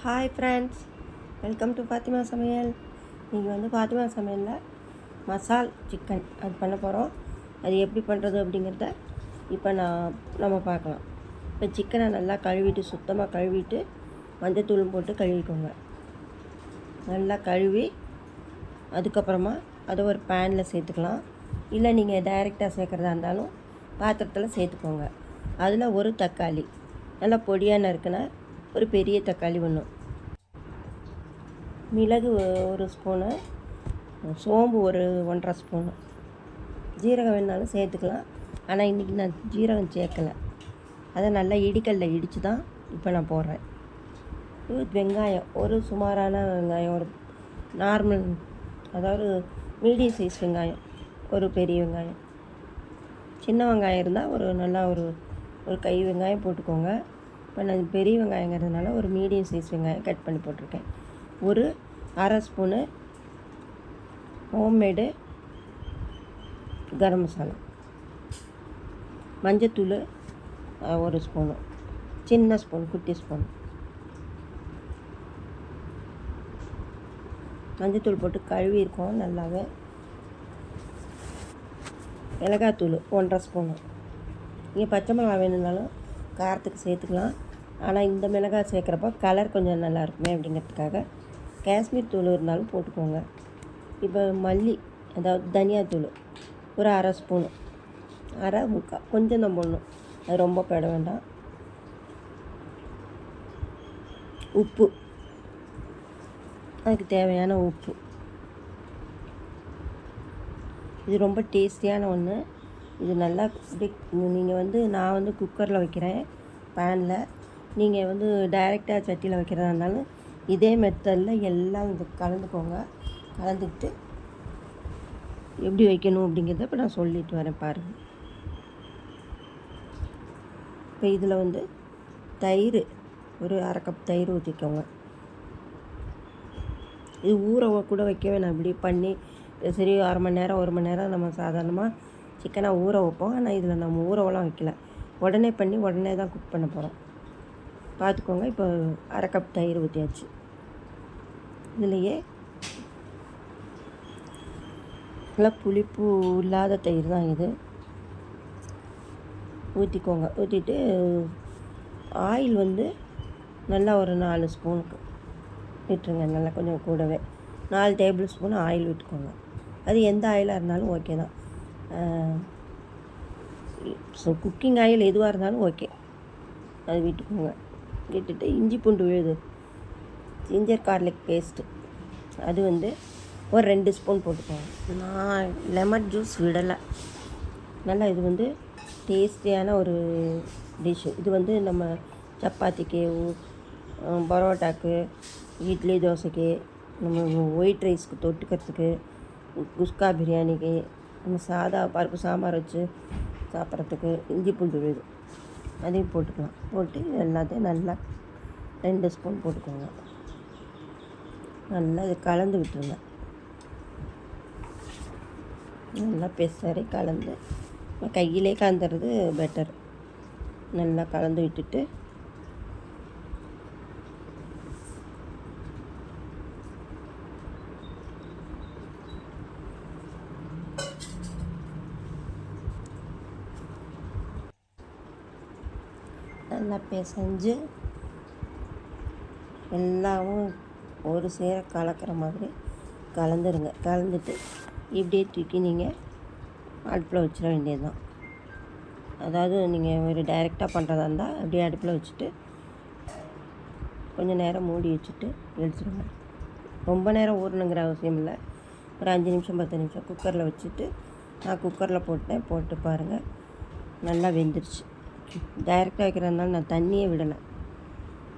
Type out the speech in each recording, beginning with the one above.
Hi friends welcome to Fathima சமையல் நீங்கள் வந்து ஃபாத்திமா சமையலில் மசால் சிக்கன் அது பண்ண போகிறோம் அது எப்படி பண்ணுறது அப்படிங்கிறத இப்போ நான் நம்ம பார்க்கலாம். இப்போ சிக்கனை நல்லா கழுவிட்டு சுத்தமாக கழுவிட்டு மஞ்சத்தூளும் போட்டு கழுவிக்கோங்க. நல்லா கழுவி அதுக்கப்புறமா அதை ஒரு பேனில் சேர்த்துக்கலாம். இல்லை நீங்கள் டைரெக்டாக சேர்க்குறதா இருந்தாலும் பாத்திரத்தில் சேர்த்துக்கோங்க. அதில் ஒரு தக்காளி. நல்லா பொடியான இருக்குன்னா ஒரு பெரிய தக்காளி ஒன்று. மிளகு ஒரு ஸ்பூனு சோம்பு ஒரு ஒன்றரை ஸ்பூனு. ஜீரகம் வேணாலும் சேர்த்துக்கலாம். ஆனால் இன்றைக்கி நான் ஜீரகம் சேர்க்கலை. அதை நல்லா இடிக்கல்ல இடித்து தான் இப்போ நான் போடுறேன். இது வெங்காயம். ஒரு சுமாரான வெங்காயம். ஒரு நார்மல் அதாவது மீடியம் சைஸ் வெங்காயம். ஒரு பெரிய வெங்காயம். சின்ன வெங்காயம் இருந்தால் ஒரு நல்லா ஒரு ஒரு கை வெங்காயம் போட்டுக்கோங்க. இப்போ நான் பெரிய வெங்காயங்கிறதுனால ஒரு மீடியம் சைஸ் வெங்காயம் கட் பண்ணி போட்டிருக்கேன். ஒரு அரை ஸ்பூனு ஹோம்மேடு கரம் மசாலா. மஞ்சத்தூள் ஒரு ஸ்பூனு. சின்ன ஸ்பூன் குட்டி ஸ்பூன். மஞ்சத்தூள் போட்டு கழுவி இருக்கோம் நல்லாவே. மிளகாத்தூள் ஒன்றரை ஸ்பூனு. நீங்கள் பச்சை மிளகா வேணும்னாலும் காரத்துக்கு சேர்த்துக்கலாம். ஆனால் இந்த மிளகாய் சேர்க்குறப்ப கலர் கொஞ்சம் நல்லா இருக்குமே அப்படிங்கிறதுக்காக காஷ்மீர் தூள் இருந்தாலும் போட்டுக்கோங்க. இப்போ மல்லி அதாவது தனியாத்தூள் ஒரு அரை ஸ்பூனு அரை முக்கால் கொஞ்சம் தான் போடணும். அது ரொம்ப போட வேண்டாம். உப்பு. அதுக்கு தேவையான உப்பு. இது ரொம்ப டேஸ்டியான ஒன்று இது நல்லா நீங்கள் வந்து நான் வந்து குக்கரில் வைக்கிறேன் பேனில் நீங்கள் வந்து டைரெக்டாக சட்டியில் வைக்கிறதா இருந்தாலும் இதே மெத்தடில் எல்லாம் இது கலந்துக்கோங்க. கலந்துக்கிட்டு எப்படி வைக்கணும் அப்படிங்கிறத இப்போ நான் சொல்லிட்டு வரேன் பாருங்கள் இப்போ இதில் வந்து தயிர் ஒரு அரை கப் தயிர் ஊற்றிக்கோங்க இது ஊற கூட வைக்க வேணாம். இப்படி பண்ணி சரி அரை மணி நேரம் ஒரு மணி நேரம் நம்ம சாதாரணமாக சிக்கனை ஊற வைப்போம். ஆனால் இதில் நம்ம ஊறவெல்லாம் வைக்கல. உடனே பண்ணி உடனே தான் குக் பண்ண போகிறோம் பார்த்துக்கோங்க. இப்போ அரை கப் தயிர் ஊற்றியாச்சு இதுலேயே நல்லா புளிப்பு இல்லாத தயிர் தான் இது. ஊற்றிக்கோங்க ஊற்றிட்டு ஆயில் வந்து நல்லா ஒரு நாலு ஸ்பூனுக்கு விட்டுருங்க. நல்லா கொஞ்சம் கூடவே. நாலு டேபிள் ஸ்பூன் ஆயில் விட்டுக்கோங்க. அது எந்த ஆயிலாக இருந்தாலும் ஓகே தான். ஸோ குக்கிங் ஆயில் எதுவாக இருந்தாலும் ஓகே அது விட்டுக்கோங்க. கேட்டுட்டு இஞ்சி பூண்டு விழுது. ஜிஞ்சர் கார்லிக் பேஸ்ட்டு அது வந்து ஒரு ரெண்டு ஸ்பூன் போட்டுக்கோங்க. நான் லெமன் ஜூஸ் விடலை. நல்லா இது வந்து டேஸ்டியான ஒரு டிஷ்ஷு இது வந்து நம்ம சப்பாத்திக்கு பரோட்டாக்கு இட்லி தோசைக்கு நம்ம ஒயிட் ரைஸ்க்கு தொட்டுக்கிறதுக்கு குஸ்கா பிரியாணிக்கு நம்ம சாதா பருப்பு சாம்பார் வச்சு சாப்பிட்றதுக்கு இஞ்சி பூண்டு விழுது. அதையும் போட்டுக்கலாம். போட்டு எல்லாத்தையும் நல்லா ரெண்டு ஸ்பூன் போட்டுக்கோங்க. நல்லா இது கலந்து விட்டுருங்க. நல்லா பெசரி கலந்து. கையிலே கலந்துறது பெட்டர் நல்லா கலந்து விட்டுட்டு நல்லா பிசைஞ்சு எல்லாமும் ஒரு சேர கலக்கிற மாதிரி கலந்துருங்க. கலந்துட்டு இப்படியே தூக்கி நீங்கள் அடுப்பில் வச்சிட வேண்டியது தான் அதாவது நீங்கள் ஒரு டைரெக்டாக பண்ணுறதா இருந்தால் அப்படியே அடுப்பில் வச்சுட்டு கொஞ்சம் நேரம் மூடி வச்சுட்டு எடுத்துருங்க. ரொம்ப நேரம் ஊறணுங்கிற அவசியம் இல்லை. ஒரு அஞ்சு நிமிஷம் பத்து நிமிஷம் குக்கரில் வச்சுட்டு நான் குக்கரில் போட்டேன். போட்டு பாருங்கள் நல்லா வெந்துருச்சு. டைரெக்டாக வைக்கிறதுனால நான் தண்ணியே விடலை.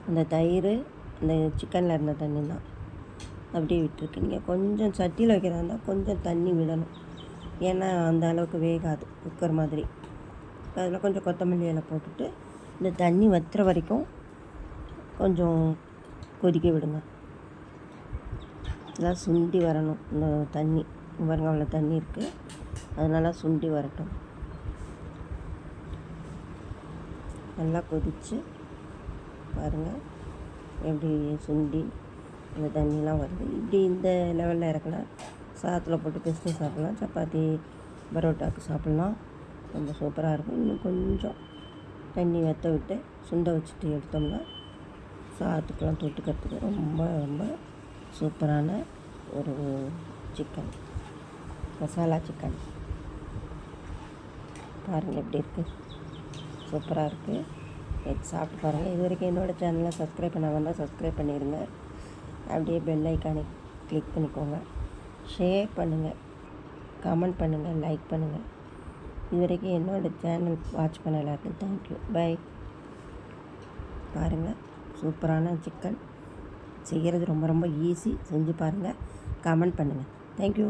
அந்த தயிர் அந்த சிக்கனில் இருந்த தண்ணி தான். அப்படியே விட்டுருக்கு. நீங்கள் கொஞ்சம் சட்டியில் வைக்கிறதா இருந்தால் கொஞ்சம் தண்ணி விடணும். ஏன்னா அந்த அளவுக்கு வேகாது குக்கர் மாதிரி. அதில் கொஞ்சம் கொத்தமல்லி இலை போட்டுட்டு இந்த தண்ணி வத்துற வரைக்கும் கொஞ்சம் கொதிக்க விடுங்க. நல்லா சுண்டி வரணும். இந்த தண்ணி பாருங்க அவ்வளோ தண்ணி இருக்குது அதனால சுண்டி வரட்டும். நல்லா கொதிச்சு பாருங்கள் எப்படி சுண்டி அந்த தண்ணியெலாம் வருது. இப்படி இந்த லெவலில் இறக்கலாம் சாதத்தில் போட்டு பிசைஞ்சு சாப்பிட்லாம். சப்பாத்தி பரோட்டாக்கு சாப்பிட்லாம். ரொம்ப சூப்பராக இருக்கும். இன்னும் கொஞ்சம் தண்ணி வற்ற விட்டு சுண்ட வச்சுட்டு எடுத்தோம்னா சாதத்துக்கெலாம் தொட்டுக்கிறதுக்கு ரொம்ப ரொம்ப சூப்பரான ஒரு சிக்கன் மசாலா சிக்கன் பாருங்கள் எப்படி இருக்குது சூப்பராக இருக்குது எடுத்து சாப்பிட்டு பாருங்கள் இது வரைக்கும் என்னோடய சேனலை சப்ஸ்கிரைப் பண்ணாமல் சப்ஸ்கிரைப் பண்ணிடுங்க அப்படியே பெல் ஐக்கானை கிளிக் பண்ணிக்கோங்க. ஷேர் பண்ணுங்கள் கமெண்ட் பண்ணுங்கள் லைக் பண்ணுங்கள் இது வரைக்கும் என்னோடய சேனல் வாட்ச் பண்ண எல்லாருக்கும் தேங்க்யூ பை பாருங்கள் சூப்பரான சிக்கன் செய்கிறது ரொம்ப ரொம்ப ஈஸி செஞ்சு பாருங்கள் கமெண்ட் பண்ணுங்கள் தேங்க்யூ